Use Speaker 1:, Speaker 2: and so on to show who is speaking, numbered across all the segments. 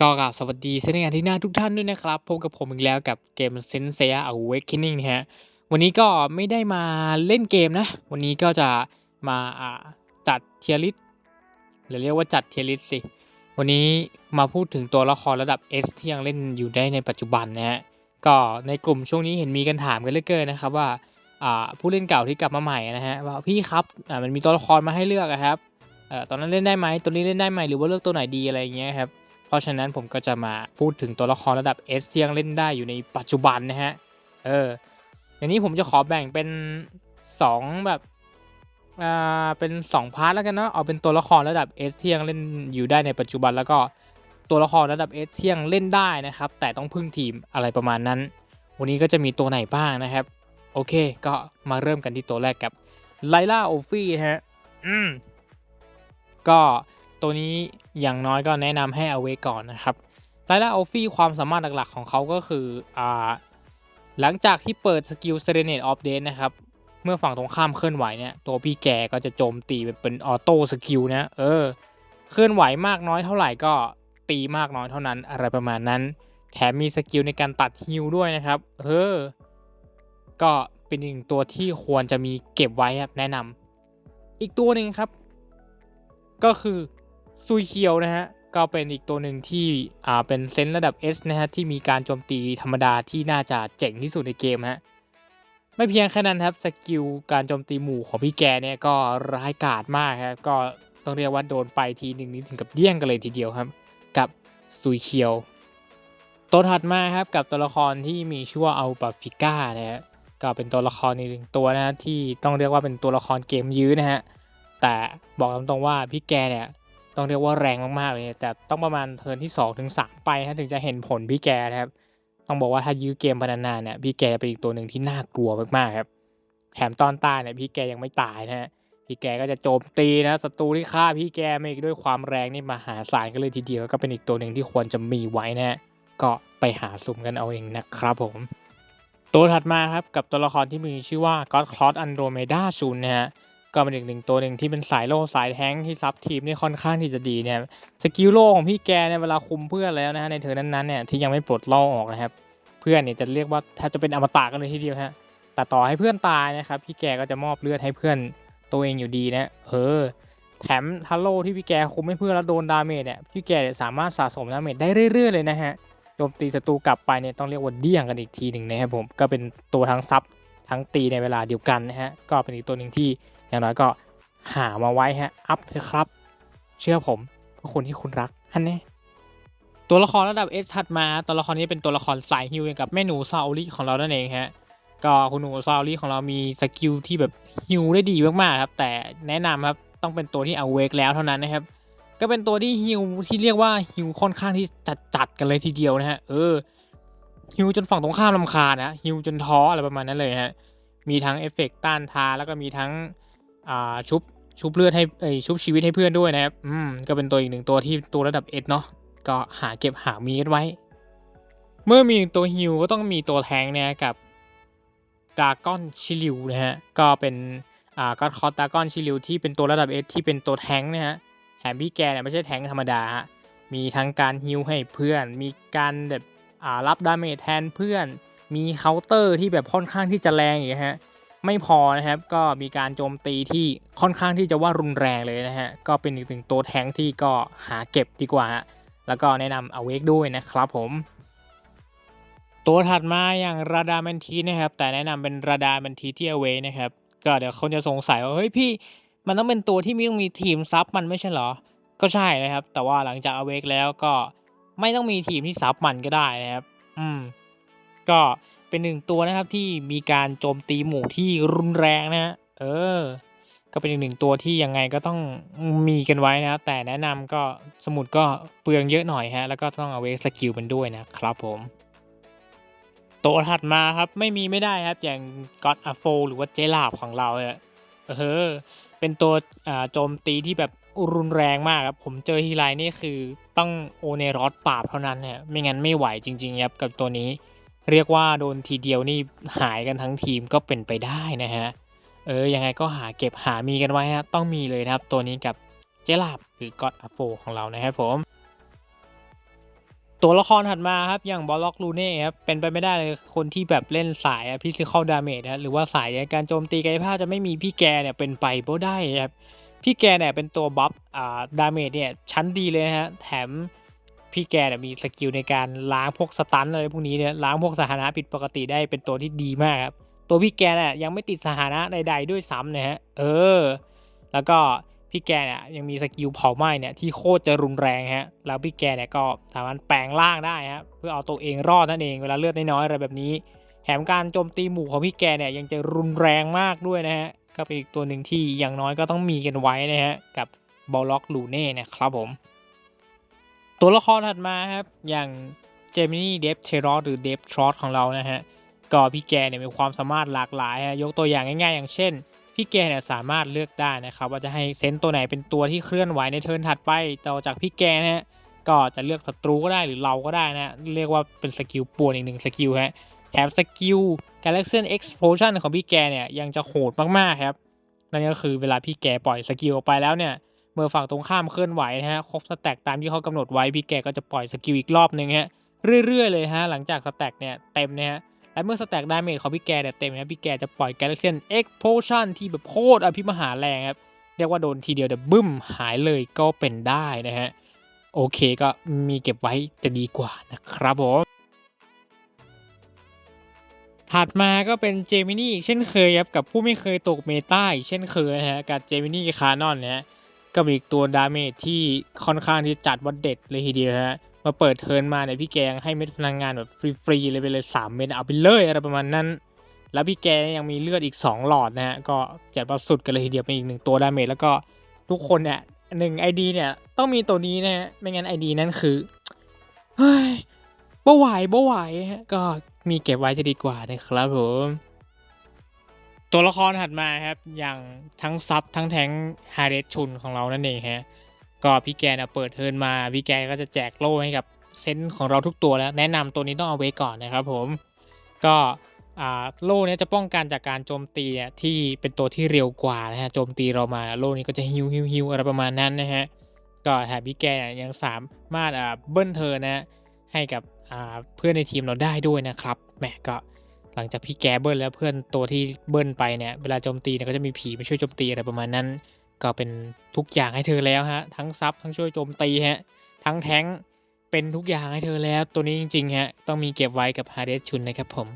Speaker 1: ก็กราบสวัสดีเซนงานที่น่าทุกท่านด้วยนะครับพบกับผมอีกแล้วกับเกม s e n s e i a Awakening นะฮะวันนี้ก็ไม่ได้มาเล่นเกมนะ วันนี้ก็จะมาจัดเทียริสหรือเรียกว่าจัดเทียริสสิ วันนี้มาพูดถึงตัวละครระดับ S ที่ยังเล่นอยู่ได้ในปัจจุบันนะฮะก็ในกลุ่มช่วงนี้เห็นมีกันถามกันเลือเกินนะครับว่าผู้เล่นเก่าที่กลับมาใหม่นะฮะว่าพี่ครับมันมีตัวละครมาให้เลือกอะครับอตอนนั้นเล่นได้ไหมตัวนี้เล่นได้ไหมหรือว่าเลือกตัวไหนดีอะไรอย่างเงี้ยครับ ราะฉะนั้นผมก็จะมาพูดถึงตัวละครระดับ S ที่ยังเล่นได้อยู่ในปัจจุบันนะฮะ เอออย่างนี้ผมจะขอแบ่งเป็น 2 แบบ อ่า เป็น 2 พาร์ทแล้วกันเนาะ เอาเป็นตัวละครระดับ S ที่ยังเล่นอยู่ได้ในปัจจุบันแล้วก็ตัวละครระดับ S ที่ยังเล่นได้นะครับ แต่ต้องพึ่งทีมอะไรประมาณนั้น วันนี้ก็จะมีตัวไหนบ้างนะครับ โอเค ก็มาเริ่มกันที่ตัวแรกกับไลล่าโอฟี่ฮะ อืม ก็ ตัวนี้อย่างน้อยก็แนะนำให้เอาไว้ก่อนนะครับไลล่าโอฟี่ความสามารถหลักๆของเขาก็คืออ่าหลังจากที่เปิดสกิลเซเรเนตออฟเดนนะครับ เมื่อฝั่งตรงข้ามเคลื่อนไหวเนี่ยตัวพี่แกก็จะโจมตีเป็นออโต้สกิลนะเออ เคลื่อนไหวมากน้อยเท่าไหร่ก็ตีมากน้อยเท่านั้นอะไรประมาณนั้น แถมมีสกิลในการตัดฮิลด้วยนะครับเออก็เป็นอีกหนึ่งตัวที่ควรจะมีเก็บไว้ครับแนะนำอีกตัวหนึ่งครับ ก็คือ ซุยเคียวนะฮะก็เป็นอีกตัวหนึ่งที่อ่าเป็นเซนส์ระดับ S นะฮะที่มีการโจมตีธรรมดาที่น่าจะเจ๋งที่สุดในเกมฮะไม่เพียงแค่นั้นครับสกิลการโจมตีหมู่ของพี่แกเนี่ยก็ร้ายกาจมากครับก็ต้องเรียกว่าโดนไปทีหนึ่งนี้ถึงกับเดี้ยงกันเลยทีเดียวครับ กับซุยเคียวตัวถัดมาครับกับตัวละครที่มีชื่อว่าอัลปาฟิก้านะฮะก็เป็นตัวละครหนึ่งตัวนะฮะที่ต้องเรียกว่าเป็นตัวละครเกมยื้อนะฮะแต่บอกตรงๆว่าพี่แกเนี่ย ต้องเรียกว่าแรงมากๆเลย แต่ต้องประมาณเทิร์นที่2ถึง3ไปฮะถึงจะเห็นผลพี่แกนะครับ ต้องบอกว่าถ้ายื้อเกมไปนานๆเนี่ยพี่แกเป็นอีกตัวหนึ่งที่น่ากลัวมากๆครับ แถมตอนตายเนี่ยพี่แกยังไม่ตายนะฮะพี่แกก็จะโจมตีนะศัตรูที่ฆ่าพี่แกมาอีกด้วยความแรงนี่มหาศาลกันเลยทีเดียวก็เป็นอีกตัวหนึ่งที่ควรจะมีไว้นะฮะก็ไปหาสุ่มกันเอาเองนะครับผม ตัวถัดมาครับกับตัวละครที่มีชื่อว่า God Cloud Andromeda ชุนนะฮะ ก็เป็นอีกหนึ่งตัวหนึ่งที่เป็นสายโล่สายแท้งที่ซับทีมนี่ค่อนข้างที่จะดีเนี่ยสกิลโล่ของพี่แกเนี่ยเวลาคุมเพื่อนแล้วนะฮะในเทอร์นั้นๆเนี่ยที่ยังไม่ปลดโล่ออกนะครับ เพื่อนเนี่ยจะเรียกว่าแทบจะเป็นอมตะกันเลยทีเดียวฮะแต่ต่อให้เพื่อนตายนะครับพี่แกก็จะมอบเลือดให้เพื่อนตัวเองอยู่ดีนะเออแถมทัลโลที่พี่แกคุมให้เพื่อนแล้วโดนดาเมจเนี่ยพี่แกเนี่ยสามารถสะสมดาเมจได้เรื่อยๆเลยนะฮะโจมตีศัตรูกลับไปเนี่ยต้องเรียกว่าเดี่ยงกันอีกทีหนึ่งนะครับผมก็เป็นตัวทั้งซับทั้งตีในเวลาเดียวกันนะฮะก็เป็นอีกตัวหนึ่งที่ อย่างน้อยก็หามาไว้ฮะ อัพเถอะครับ เชื่อผมเพื่อคนที่คุณรักฮันแน่ตัวละครระดับ S ถัดมา ตัวละครนี้เป็นตัวละครสายฮิวอย่างกับแม่หนูซาโอริของเรานั่นเองฮะ ก็คุณหนูซาโอริของเรามีสกิลที่แบบฮิวได้ดีมากๆครับ แต่แนะนำครับต้องเป็นตัวที่เอาเวกแล้วเท่านั้นนะครับ ก็เป็นตัวที่ฮิวที่เรียกว่าฮิวค่อนข้างที่จัดจัดๆกันเลยทีเดียวนะฮะ เออฮิวจนฝั่งตรงข้ามลำคาญนะฮิวจนท้ออะไรประมาณนั้นเลยฮะ มีทั้งเอฟเฟกต์ต้านทาแล้วก็มีทั้ง อ่าชุบชุบเลือดให้เอ้ยชุบชีวิตให้เพื่อนด้วยนะครับ อืม ก็เป็นตัวอีกหนึ่งตัวที่ตัวระดับเอเนาะ ก็หาเก็บหามีกันไว้ เมื่อมีตัวฮิวก็ต้องมีตัวแทงค์นะกับดากอนชิลิวนะฮะ ก็เป็นอ่าก็คอตดากอนชิลิวที่เป็นตัวระดับเอที่เป็นตัวแทงนะฮะแถมพี่แกเนี่ยไม่ใช่แทงธรรมดา มีทั้งการฮิวให้เพื่อน มีการแบบอ่ารับดาเมจแทนเพื่อน มีเคาน์เตอร์ที่แบบค่อนข้างที่จะแรงอย่างเงี้ยฮะ ไม่พอนะครับ ก็มีการโจมตีที่ค่อนข้างที่จะว่ารุนแรงเลยนะฮะ ก็เป็นอีกหนึ่งตัวแทงที่ก็หาเก็บดีกว่า แล้วก็แนะนำเอาเวกด้วยนะครับผม ตัวถัดมาอย่างราดาแมนทีนะครับ แต่แนะนำเป็นราดาแมนทีที่เอาเวนะครับ ก็เดี๋ยวคนจะสงสัยว่าเฮ้ยพี่ มันต้องเป็นตัวที่มีต้องมีทีมซับมันไม่ใช่เหรอ ก็ใช่นะครับ แต่ว่าหลังจากเอาเวกแล้วก็ไม่ต้องมีทีมที่ซับมันก็ได้นะครับ อืม ก็เป็นหนึ่งตัวนะครับที่มีการโจมตีหมู่ที่รุนแรงนะฮะเออ ก็เป็นอีกหนึ่งตัวที่ยังไงก็ต้องมีกันไว้นะครับแต่แนะนำก็สมุดก็เปลืองเยอะหน่อยฮะแล้วก็ต้องเอาเวสกิลมันด้วยนะครับผมตัวถัดมาครับไม่มีไม่ได้ครับอย่างก็อดอโฟหรือว่าเจลาบของเราเนี่ยเออเป็นตัวโจมตีที่แบบรุนแรงมากครับ ผมเจอทีไรนี่คือต้องโอเนรอสปราบเท่านั้นเนี่ยไม่งั้นไม่ไหวจริงๆครับกับตัวนี้ เรียกว่าโดนทีเดียวนี่หายกันทั้งทีมก็เป็นไปได้นะฮะ เออ ยังไงก็หาเก็บหามีกันไว้ฮะ ต้องมีเลยนะครับ ตัวนี้กับเจลาบหรือก็อดอโฟของเรานะครับผม ตัวละครถัดมาครับ อย่างบอลล็อกลูเน่ครับ เป็นไปไม่ได้เลยคนที่แบบเล่นสายพิซิคอลดาเมจนะหรือว่าสายการโจมตีกายภาพจะไม่มีพี่แกเนี่ยเป็นไปบ่ได้ครับ พี่แกเนี่ยเป็นตัวบัฟอ่าดาเมจเนี่ยชั้นดีเลยฮะ แถม พี่แกเนี่ยมีสกิลในการล้างพวกสตันอะไรพวกนี้เนี่ยล้างพวกสถานะผิดปกติได้เป็นตัวที่ดีมากครับตัวพี่แกเนี่ยยังไม่ติดสถานะใดๆด้วยซ้ำนะฮะเออ แล้วก็พี่แกเนี่ยยังมีสกิลเผาไหม้เนี่ยที่โคตรจะรุนแรงฮะแล้วพี่แกเนี่ยก็สามารถแปลงร่างได้ฮะเพื่อเอาตัวเองรอดนั่นเองเวลาเลือดน้อยๆอะไรแบบนี้แถมการโจมตีหมู่ของพี่แกเนี่ยยังจะรุนแรงมากด้วยนะฮะก็เป็นอีกตัวหนึ่งที่อย่างน้อยก็ต้องมีกันไว้นะฮะกับบอลล็อกลูเน่นะครับผม ตัวละครถัดมาครับ อย่างเจมินี่เดฟเทรอหรือเดฟทรอตของเรานะฮะก็พี่แกเนี่ยมีความสามารถหลากหลายฮะยกตัวอย่างง่ายๆ อย่างเช่น พี่แกเนี่ยสามารถเลือกได้นะครับ ว่าจะให้เซนต์ตัวไหนเป็นตัวที่เคลื่อนไหวในเทิร์นถัดไปต่อจากพี่แกนะฮะก็จะเลือกศัตรูก็ได้หรือเราก็ได้นะเรียกว่าเป็นสกิลป่วนอีกหนึ่งสกิลฮะแถมสกิล Galaxian Explosion ของพี่แกเนี่ยยังจะโหดมากๆครับนั่นก็คือเวลาพี่แกปล่อยสกิลออกไปแล้วเนี่ย เมื่อฝั่งตรงข้ามเคลื่อนไหวนะฮะครบสแต็กตามที่เขากำหนดไว้พี่แกก็จะปล่อยสกิลอีกรอบหนึ่งฮะเรื่อยๆเลยฮะหลังจากสแต็กเนี่ยเต็มนะฮะและเมื่อสแต็กดาเมจของพี่แกเนี่ยเต็มนะพี่แกจะปล่อย Galaxian Explosion ที่แบบโคตรอภิมหาแรงครับเรียกว่าโดนทีเดียวเดี๋ยวบึ้มหายเลยก็เป็นได้นะฮะโอเคก็มีเก็บไว้จะดีกว่านะครับผมถัดมาก็เป็นเจมินี่เช่นเคยครับกับผู้ไม่เคยตกเมตาอีกเช่นเคยนะฮะกับเจมินี่คานอนนะฮะ ก็เป็นอีกตัวดาเมจที่ค่อนข้างที่จัดว่าเด็ดเลยทีเดียวฮะมาเปิดเทิร์นมาเนี่ยพี่แกงให้เม็ดพลังงานแบบฟรีๆเลยไปเลยสามเม็ดเอาไปเลยอะไรประมาณนั้น แล้วพี่แกยังมีเลือดอีก 2 หลอดนะฮะก็จัดว่าสุดกันเลยทีเดียวเป็นอีกหนึ่งตัวดาเมจแล้วก็ทุกคนเนี่ยหนึ่งไอดีเนี่ยต้องมีตัวนี้นะฮะไม่งั้นไอดีนั้นคือเฮ้ยบ่ไหวบ่ไหวฮะก็มีเก็บไว้จะดีกว่านะครับผม ตัวละครถัดมาครับ อย่างทั้งซับทั้งแทงฮาเดสชุนของเรานั่นเองฮะก็พี่แกนะเปิดเทินมาพี่แกก็จะแจกโล่ให้กับเซนส์ของเราทุกตัวแล้ว แนะนำตัวนี้ต้องเอาไว้ก่อนนะครับผมก็โล่นี้จะป้องกันจากการโจมตีที่เป็นตัวที่เร็วกว่านะฮะโจมตีเรามาโล่นี้ก็จะฮิวฮิวฮิวอะไรประมาณนั้นนะฮะก็แถมพี่แกเนี่ยยังสามารถเบิ้ลเทินนะให้กับเพื่อนในทีมเราได้ด้วยนะครับแหมก็ หลังจากพี่แกเบิ้ลแล้วเพื่อนตัวที่เบิ้ลไปเนี่ยเวลาโจมตีเนี่ยก็จะมีผีมาช่วยโจมตีอะไรประมาณนั้น ก็เป็นทุกอย่างให้เธอแล้วฮะทั้งซับทั้งช่วยโจมตีฮะทั้งแท้งเป็นทุกอย่างให้เธอแล้ว ตัวนี้จริงๆฮะต้องมีเก็บไว้กับฮาเดสชุนนะครับผม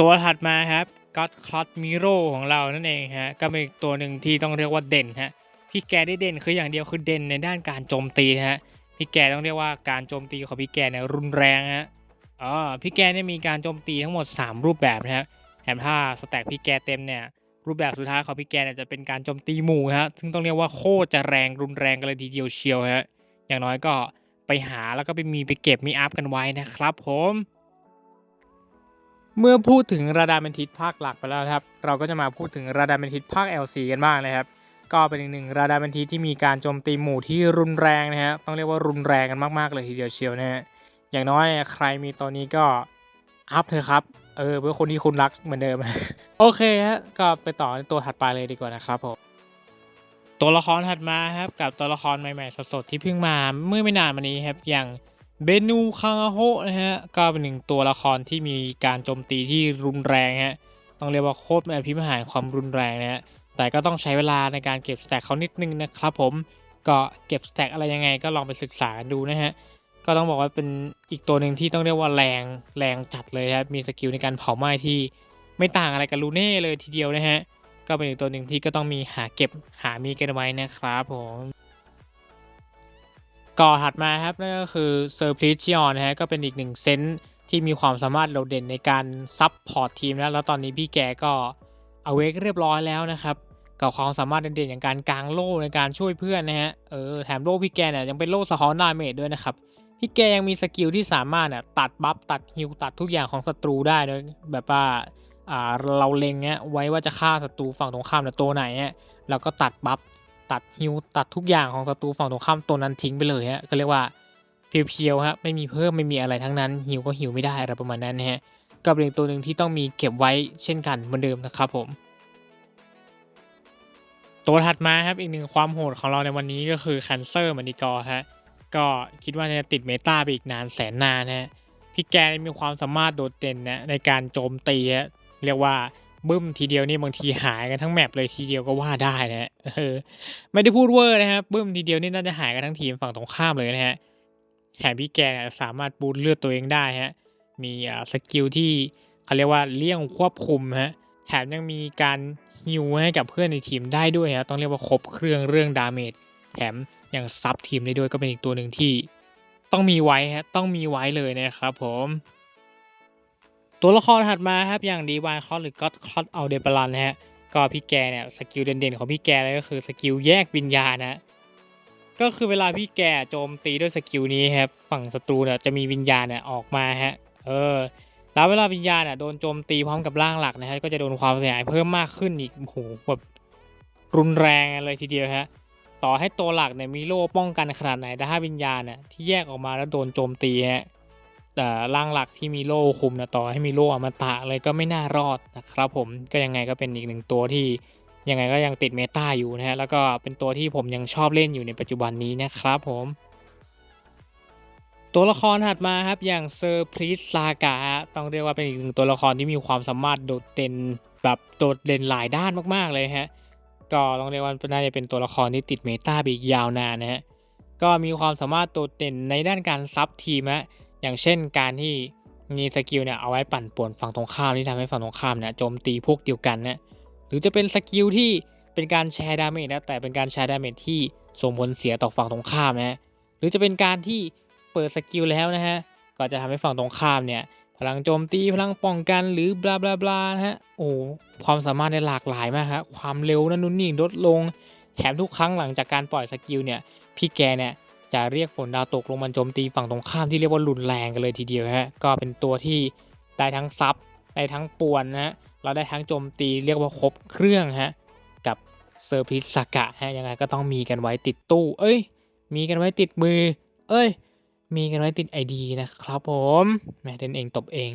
Speaker 1: ตัวถัดมาครับก็คลอตมิโรของเรานั่นเองฮะก็เป็นตัวหนึ่งที่ต้องเรียกว่าเด่นฮะพี่แกได้เด่นคืออย่างเดียวคือเด่นในด้านการโจมตีฮะพี่แกต้องเรียกว่าการโจมตีของพี่แกเนี่ยรุนแรงฮะ อ๋อพี่แกเนี่ยมีการโจมตีทั้งหมด 3 รูปแบบนะฮะแถมถ้าสแต็กพี่แกเต็มเนี่ยรูปแบบสุดท้ายของพี่แกเนี่ยจะเป็นการโจมตีหมู่ฮะซึ่งต้องเรียกว่าโคตรจะแรงรุนแรงกันเลยทีเดียวเชียวฮะอย่างน้อยก็ไปหาแล้วก็ไปมีไปเก็บมีอัพกันไว้นะครับผมเมื่อพูดถึงราดาเมนทิสภาคหลักไปแล้วครับ เราก็จะมาพูดถึงราดาเมนทิสภาค LC กันบ้างนะครับ ก็เป็นอีกหนึ่งราดาเมนทิสที่มีการโจมตีหมู่ที่รุนแรงนะฮะ ต้องเรียกว่ารุนแรงกันมากๆเลยทีเดียวเชียวนะฮะ อย่างน้อยใครมีตัวนี้ก็อัพเถอะครับ เออเพื่อคนที่คุณรักเหมือนเดิม โอเคฮะก็ไปต่อในตัวถัดไปเลยดีกว่านะครับผมตัวละครถัดมาครับกับตัวละครใหม่ ๆ สดๆที่เพิ่งมาเมื่อไม่นานมานี้ครับอย่างเบนูคางาโฮนะฮะก็เป็นหนึ่งตัวละครที่มีการโจมตีที่รุนแรงฮะต้องเรียกว่าโคตรแอภิมหารความรุนแรงนะฮะแต่ก็ต้องใช้เวลาในการเก็บสแต็กเขานิดนึงนะครับผมก็เก็บสแต็กอะไรยังไงก็ลองไปศึกษากันดูนะฮะ ก็ต้องบอกว่าเป็นอีกตัวหนึ่งที่ต้องเรียกว่าแรงแรงจัดเลยครับมีสกิลในการเผาไหม้ที่ไม่ต่างอะไรกับลูเน่เลยทีเดียวนะฮะก็เป็นอีกตัวหนึ่งที่ก็ต้องมีหาเก็บหามีกันไว้นะครับผมก่อถัดมาครับนั่นก็คือเซอร์พลิชิออนนะฮะก็เป็นอีกหนึ่งเซนที่มีความสามารถโดดเด่นในการซับพอร์ตทีมแล้วแล้วตอนนี้พี่แกก็เอาเวกเรียบร้อยแล้วนะครับกับความสามารถเด่นๆอย่างการกางโล่ในการช่วยเพื่อนนะฮะเออแถมโล่พี่แกเนี่ยยังเป็นโล่สะท้อนดาเมจด้วยนะครับ พี่แกยังมีสกิลที่สามารถเนี่ยตัดบัฟตัดฮิวตัดทุกอย่างของศัตรูได้ด้วยแบบว่าอ่าเราเล็งเนี้ยไว้ว่าจะฆ่าศัตรูฝั่งตรงข้ามเนี่ยตัวไหนเนี้ยเราก็ตัดบัฟตัดฮิวตัดทุกอย่างของศัตรูฝั่งตรงข้ามตัวนั้นทิ้งไปเลยฮะก็เรียกว่าเพียวๆฮะไม่มีเพิ่มไม่มีอะไรทั้งนั้นฮิวก็ฮิวไม่ได้อะไรประมาณนั้นฮะก็เป็นตัวหนึ่งที่ต้องมีเก็บไว้เช่นกันเหมือนเดิมนะครับผม ตัวถัดมาครับอีกหนึ่งความโหดของเราในวันนี้ก็คือ Cancer มันดิกอฮะ ก็คิดว่าจะติดเมตาไปอีกนานแสนนานนะฮะพี่แกมีความสามารถโดดเด่นนะในการโจมตีฮะเรียกว่าบึ้มทีเดียวนี่บางทีหายกันทั้งแมปเลยทีเดียวก็ว่าได้นะฮะไม่ได้พูดเวอร์นะครับบึ้มทีเดียวนี่น่าจะหายกันทั้งทีมฝั่งตรงข้ามเลยนะฮะแถมพี่แกเนี่ยสามารถบูทเลือดตัวเองได้ฮะมีสกิลที่เขาเรียกว่าเลี่ยงควบคุมฮะแถมยังมีการฮิวให้กับเพื่อนในทีมได้ด้วยฮะต้องเรียกว่าครบเครื่องเรื่องดาเมจแถม ยังซับทีมได้ด้วยก็เป็นอีกตัวหนึ่งที่ต้องมีไว้ฮะต้องมีไว้เลยนะครับผมตัวละครถัดมาครับอย่างดีวานคอหรือก็อตคอตเอาเดบาลันนะฮะก็พี่แกเนี่ยสกิลเด่นๆของพี่แกเลยก็คือสกิลแยกวิญญาณนะก็คือเวลาพี่แกโจมตีด้วยสกิลนี้ครับฝั่งศัตรูเนี่ยจะมีวิญญาณเนี่ยออกมาฮะเออแล้วเวลาวิญญาณเนี่ยโดนโจมตีพร้อมกับร่างหลักนะฮะก็จะโดนความเสียหายเพิ่มมากขึ้นอีกโหแบบรุนแรงเลยทีเดียวฮะ ต่อให้ตัวหลักเนี่ยมีโล่ป้องกันขนาดไหนแต่ถ้าวิญญาณเนี่ยที่แยกออกมาแล้วโดนโจมตีฮะแต่ร่างหลักที่มีโล่คุมนะต่อให้มีโล่อมตะเลยก็ไม่น่ารอดนะครับผมก็ยังไงก็เป็นอีกหนึ่งตัวที่ยังไงก็ยังติดเมตาอยู่นะฮะแล้วก็เป็นตัวที่ผมยังชอบเล่นอยู่ในปัจจุบันนี้นะครับผม ตัวละครถัดมาครับอย่างเซอร์พริสซากะต้องเรียกว่าเป็นอีกหนึ่งตัวละครที่มีความสามารถโดดเด่นแบบโดดเด่นหลายด้านมากๆเลยฮะ ก็ต้องเรียกว่าน่าจะเป็นตัวละครที่ติดเมตาไปอีกยาวนานนะฮะก็มีความสามารถโดดเด่นในด้านการซับทีมฮะอย่างเช่นการที่มีสกิลเนี่ยเอาไว้ปั่นป่วนฝั่งตรงข้ามที่ทำให้ฝั่งตรงข้ามเนี่ยโจมตีพวกเดียวกันนะหรือจะเป็นสกิลที่เป็นการแชร์ดาเมจนะแต่เป็นการแชร์ดาเมจที่ส่งผลเสียต่อฝั่งตรงข้ามนะหรือจะเป็นการที่เปิดสกิลแล้วนะฮะก็จะทำให้ฝั่งตรงข้ามเนี่ย พลังโจมตีพลังป้องกันหรือบลาบลาบลานะฮะโอ้ความสามารถในหลากหลายมากครับความเร็วนั่นนู่นนี่ลดลงแถมทุกครั้งหลังจากการปล่อยสกิลเนี่ยพี่แกเนี่ยจะเรียกฝนดาวตกลงมาโจมตีฝั่งตรงข้ามที่เรียกว่ารุนแรงกันเลยทีเดียวฮะก็เป็นตัวที่ได้ทั้งซับได้ทั้งป่วนนะฮะเราได้ทั้งโจมตีเรียกว่าครบเครื่องฮะกับเซอร์พิสสกะฮะยังไงก็ต้องมีกันไว้ติดตู้ เอ้ย มีกันไว้ติดมือ เอ้ย มีกันไว้ติดไอดีนะครับผมแม่เดนเองตบเอง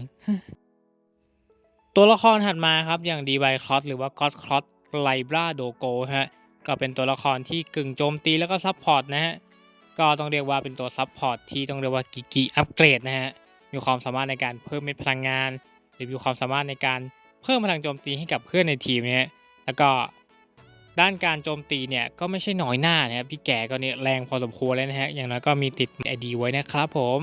Speaker 1: ตัวละครถัดมาครับอย่างดีไวคลอสหรือว่าก็อดคลอสไลบราโดโกฮะก็เป็นตัวละครที่กึ่งโจมตีแล้วก็ซับพอร์ตนะฮะก็ต้องเรียกว่าเป็นตัวซับพอร์ตที่ต้องเรียกว่ากิกิอัปเกรดนะฮะมีความสามารถในการเพิ่มเม็ดพลังงาน หรือมีความสามารถในการเพิ่มพลังโจมตีให้กับเพื่อนในทีมเนี่ยแล้วก็ ด้านการโจมตีเนี่ยก็ไม่ใช่น้อยหน้านะครับพี่แก่ก็เนี่ยแรงพอสมควรเลยนะฮะอย่างน้อยก็มีติดไอดีไว้นะครับผม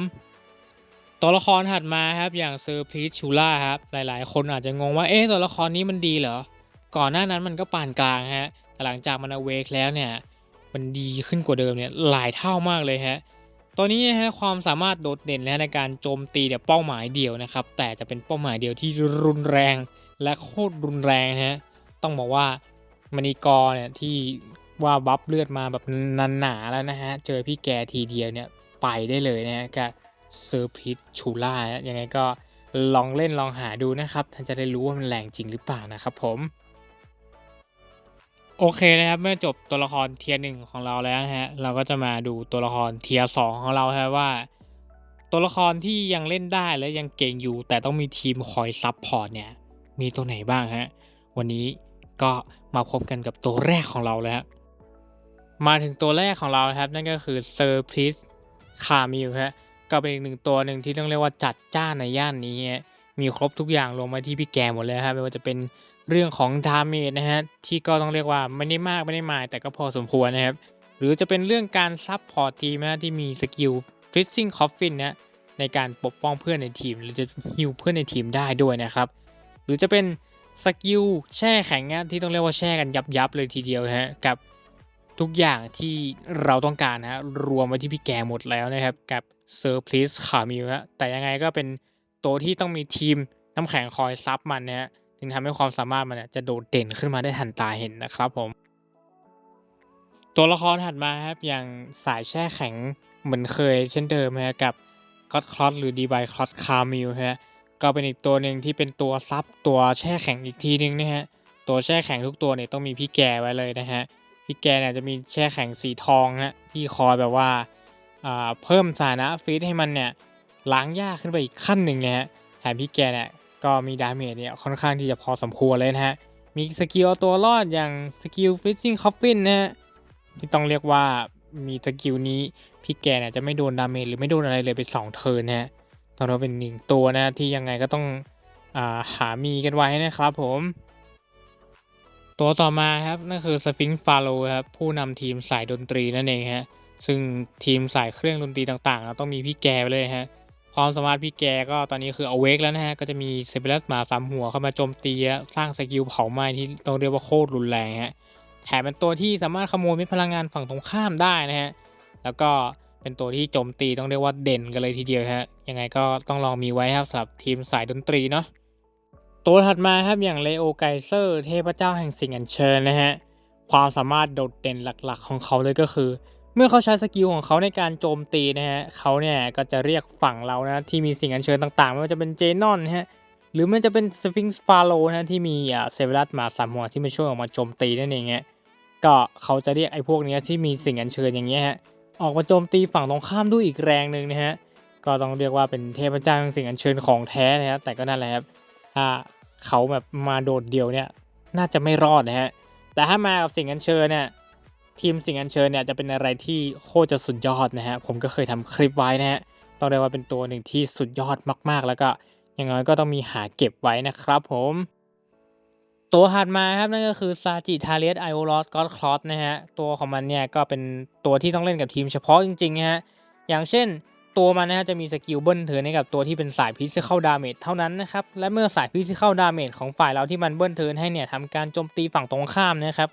Speaker 1: ตัวละครถัดมาครับอย่างเซอร์พีชชูล่าครับหลายๆ คนอาจจะงงว่าเอ๊ะตัวละครนี้มันดีเหรอ ก่อนหน้านั้นมันก็ปานกลางฮะแต่หลังจากมันอเวกแล้วเนี่ยมันดีขึ้นกว่าเดิมเนี่ยหลายเท่ามากเลยฮะตัวนี้นะฮะความสามารถโดดเด่นและในการโจมตีเนี่ยเป้าหมายเดียวนะครับแต่จะเป็นเป้าหมายเดียวที่รุนแรงและโคตรรุนแรงฮะต้องบอกว่า มณีกรเนี่ยที่ว่าบัฟเลือดมาแบบนันหนาแล้วนะฮะ เจอพี่แกทีเดียวเนี่ยไปได้เลยนะฮะกับเซอร์พิชชูล่ายังไงก็ลองเล่นลองหาดูนะครับ ท่านจะได้รู้ว่ามันแรงจริงหรือเปล่านะครับผม โอเคนะครับ เมื่อจบตัวละครเทียร์หนึ่งของเราแล้วฮะ เราก็จะมาดูตัวละครเทียร์สองของเราฮะว่า ตัวละครที่ยังเล่นได้และยังเก่งอยู่ แต่ต้องมีทีมคอยซับพอร์ตเนี่ย มีตัวไหนบ้างฮะ วันนี้ก็ มาพบกันกับตัวแรกของเราแล้วมาถึงตัวแรกของเราครับ นั่นก็คือเซอร์พริสคามิลฮะก็เป็นอีกหนึ่งตัวหนึ่งที่ต้องเรียกว่าจัดจ้านในย่านนี้มีครบทุกอย่างรวมาที่พี่แกหมดเลยครับไม่ว่าจะเป็นเรื่องของดาเมจนะฮะที่ก็ต้องเรียกว่าไม่ได้มากไม่ได้มายแต่ก็พอสมควรนะครับ หรือจะเป็นเรื่องการซับพอร์ตทีมนะที่มีสกิลฟิซซิ่งคอฟฟินนะในการปกป้องเพื่อนในทีม หรือจะฮิวเพื่อนในทีมได้ด้วยนะครับ หรือจะเป็น สกิลแช่แข็งนะที่ต้องเรียกว่าแช่กันยับยับเลยทีเดียวฮะกับทุกอย่างที่เราต้องการนะฮะรวมไว้ที่พี่แกหมดแล้วนะครับ กับเซอร์พลิสขามิวฮะแต่ยังไงก็เป็นตัวที่ต้องมีทีมน้ำแข็งคอยซับมันนะฮะถึงทำให้ความสามารถมันเนี่ยจะโดดเด่นขึ้นมาได้ทันตาเห็นนะครับผม ตัวละครถัดมาครับอย่างสายแช่แข็งเหมือนเคยเช่นเดิมฮะกับก็อดคลอสหรือดีไบคลอสคามิลฮะ ก็เป็นอีกตัวหนึ่งที่เป็นตัวซับตัวแช่แข็งอีกทีนึงนะฮะตัวแช่แข็งทุกตัวเนี่ยต้องมีพี่แกไว้เลยนะฮะพี่แกเนี่ยจะมีแช่แข็งสีทองฮะที่คอยแบบว่าอ่าเพิ่มสถานะฟีดให้มันเนี่ยล้างยากขึ้นไปอีกขั้นหนึ่งนะฮะแถมพี่แกเนี่ยก็มีดาเมจเนี่ยค่อนข้างที่จะพอสมควรเลยนะฮะมีสกิลตัวรอดอย่างสกิลฟิชชิ่งคอฟฟินนะฮะที่ต้องเรียกว่ามีสกิลนี้พี่แกเนี่ยจะไม่โดนดาเมจหรือไม่โดนอะไรเลยไปสองเทิร์นนะฮะ ตองเราเป็นหนึ่งตัวนะที่ยังไงก็ต้องอาหามีกันไว้นะครับผม ตัวต่อมาครับนั่นคือสฟิงฟาโลครับผู้นำทีมสายดนตรีนั่นเองฮะซึ่งทีมสายเครื่องดนตรีต่างๆเราต้องมีพี่แกไปเลยฮะความสามารถพี่แกก็ตอนนี้คือเอาเวกแล้วนะฮะ ก็จะมีเซเบลัสหมาสามหัวเข้ามาโจมตี สร้างสกิลเผาไหม้ที่ต้องเรียกว่าโคตรรุนแรงฮะ แถมเป็นตัวที่สามารถขโมยม็ดพลังงานฝั่งตรงข้ามได้นะฮะ แล้วก็ เป็นตัวที่โจมตีต้องเรียกว่าเด่นกันเลยทีเดียวฮะ ยังไงก็ต้องลองมีไว้ครับสำหรับทีมสายดนตรีเนาะ ตัวถัดมาครับอย่างเลโอไกเซอร์เทพเจ้าแห่งสิ่งอัญเชิญนะฮะ ความสามารถโดดเด่นหลักๆ ของเขาเลยก็คือ เมื่อเขาใช้สกิลของเขาในการโจมตีนะฮะเขาเนี่ยก็จะเรียกฝั่งเรานะที่มีสิ่งอัญเชิญต่างๆ ไม่ว่าจะเป็นเจนอนนะฮะ หรือมันจะเป็นสฟิงส์ฟาโลนะที่มีเซเวรัสมาสามหัวที่มาช่วยออกมาโจมตีนั่นเองฮะ ก็เขาจะเรียกไอ้พวกเนี้ยที่มีสิ่งอัญเชิญอย่างเงี้ยฮะ ออกมาโจมตีฝั่งตรงข้ามด้วยอีกแรงหนึ่งนะฮะก็ต้องเรียกว่าเป็นเทพเจ้าแห่งสิ่งอัญเชิญของแท้นะฮะแต่ก็นั่นแหละครับถ้าเขาแบบมาโดดเดี่ยวเนี่ยน่าจะไม่รอดนะฮะแต่ถ้ามากับสิ่งอัญเชิญเนี่ยทีมสิ่งอัญเชิญเนี่ยจะเป็นอะไรที่โคตรจะสุดยอดนะฮะผมก็เคยทำคลิปไว้นะฮะต้องเรียกว่าเป็นตัวหนึ่งที่สุดยอดมากๆ แล้วก็อย่างน้อยก็ต้องมีหาเก็บไว้นะครับผม ตัวถัดมาครับนั่นก็คือซาจิทาเลสไอโอลอสก็อดคลอสนะฮะตัวของมันเนี่ยก็เป็นตัวที่ต้องเล่นกับทีมเฉพาะจริงๆนะฮะอย่างเช่นตัวมันนะฮะจะมีสกิลเบิ้ลเทิร์นให้กับตัวที่เป็นสายพิซเข้าดาเมจเท่านั้นนะครับและเมื่อสายพิซเข้าดาเมจของฝ่ายเราที่มันเบิ้ลเทิร์นให้เนี่ยทำการโจมตีฝั่งตรงข้ามนะครับ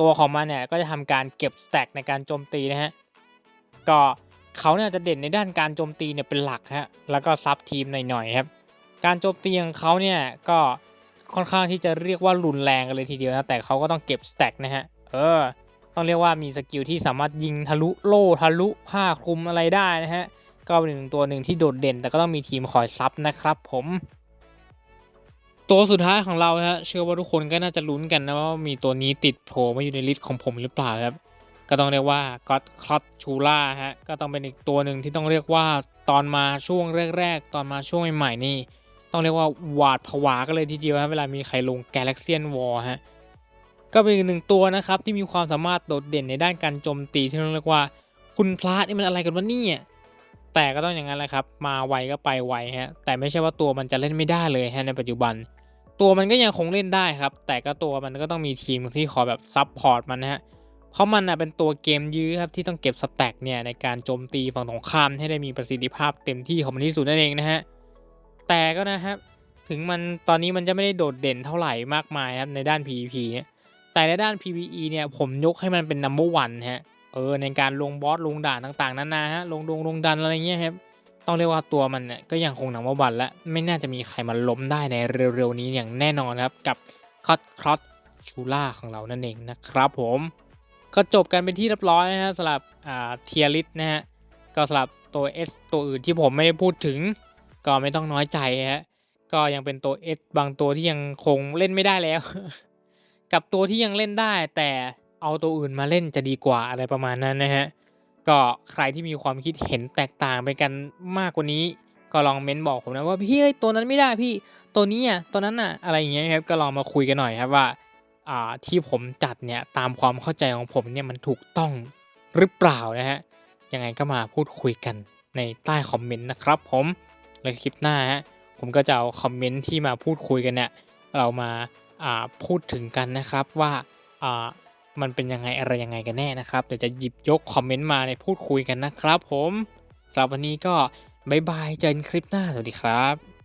Speaker 1: ตัวของมันเนี่ยก็จะทำการเก็บสแต็กในการโจมตีนะฮะก็เขาเนี่ยจะเด่นในด้านการโจมตีเนี่ยเป็นหลักฮะแล้วก็ซับทีมหน่อยๆครับการโจมตีของเขาเนี่ยก็ ค่อนข้างที่จะเรียกว่ารุนแรงกันเลยทีเดียวนะแต่เขาก็ต้องเก็บสแต็กนะฮะเออ ต้องเรียกว่ามีสกิลที่สามารถยิงทะลุโล่ทะลุผ้าคลุมอะไรได้นะฮะก็เป็นหนึ่งตัวหนึ่งที่โดดเด่น แต่ก็ต้องมีทีมคอยซับนะครับผมตัวสุดท้ายของเราฮะเชื่อว่าทุกคนก็น่าจะลุ้นกันนะว่ามีตัวนี้ติดโผล่มาอยู่ในลิสต์ของผมหรือเปล่าครับ ก็ต้องเรียกว่าก็อดคลอตชูล่าฮะก็ต้องเป็นอีกตัวหนึ่งที่ต้องเรียกว่าตอนมาช่วงแรก ๆ ตอนมาช่วงใหม่ๆนี่ ต้องเรียกว่าหวาดผวากันเลยทีเดียวฮะเวลามีใครลง Galaxian War ฮะก็เป็นอีกหนึ่งตัวนะครับที่มีความสามารถโดดเด่นในด้านการโจมตีที่เรียกว่า คุณพระนี่มันอะไรกันวะเนี่ยแต่ก็ต้องอย่างนั้นแหละครับ มาไวก็ไปไวฮะแต่ไม่ใช่ว่าตัวมันจะเล่นไม่ได้เลยฮะในปัจจุบัน ตัวมันก็ยังคงเล่นได้ครับ แต่ก็ตัวมันก็ต้องมีทีมที่ขอแบบซับพอร์ตมันนะฮะเพราะมันนะเป็นตัวเกมยื้อครับที่ต้องเก็บสแต็กเนี่ยในการโจมตีฝั่งตรงข้ามให้ได้มีประสิทธิภาพเต็มที่ของมันที่สุดนั่นเองนะฮะ แต่ก็นะครับ ถึงมันตอนนี้มันจะไม่ได้โดดเด่นเท่าไหร่มากมายครับในด้าน PVP เนี่ยแต่ในด้าน PVE เนี่ยผมยกให้มันเป็น number one ฮะเออในการลงบอสลงด่านต่างๆนานาฮะลงดงลงดันอะไรเงี้ยครับต้องเรียกว่าตัวมันเนี่ยก็ยังคงหนังว่าวันและไม่น่าจะมีใครมาล้มได้ในเร็วๆนี้อย่างแน่นอนครับกับคอตครอตชูล่าของเรานั่นเองนะครับผมก็จบกันเป็นที่เรียบร้อยนะฮะสำหรับอ่าเทียริสนะฮะก็สำหรับตัว S ตัวอื่นที่ผมไม่ได้พูดถึง ก็ไม่ต้องน้อยใจฮะก็ยังเป็นตัว S บางตัวที่ยังคงเล่นไม่ได้แล้ว กับตัวที่ยังเล่นได้ แต่เอาตัวอื่นมาเล่นจะดีกว่าอะไรประมาณนั้นนะฮะก็ใครที่มีความคิดเห็นแตกต่างไปกันมากกว่านี้ ก็ลองเม้นบอกผมนะว่าพี่เอ้ยตัวนั้นไม่ได้พี่ตัวนี้อะตัวนั้นอะอะไรอย่างเงี้ยครับก็ลองมาคุยกันหน่อยครับว่าอ่าที่ผมจัดเนี่ยตามความเข้าใจของผมเนี่ยมันถูกต้องหรือเปล่านะฮะยังไงก็มาพูดคุยกันในใต้คอมเมนต์นะครับผม แล้วคลิปหน้าฮะผมก็จะเอาคอมเมนต์ที่มาพูดคุยกันเนี่ยเรามาพูดถึงกันนะครับว่าอ่ามันเป็นยังไงอะไรยังไงกันแน่นะครับเดี๋ยวจะหยิบยกคอมเมนต์มาในพูดคุยกันนะครับ ผมสำหรับวันนี้ก็บายบายเจอกันคลิปหน้าสวัสดีครับ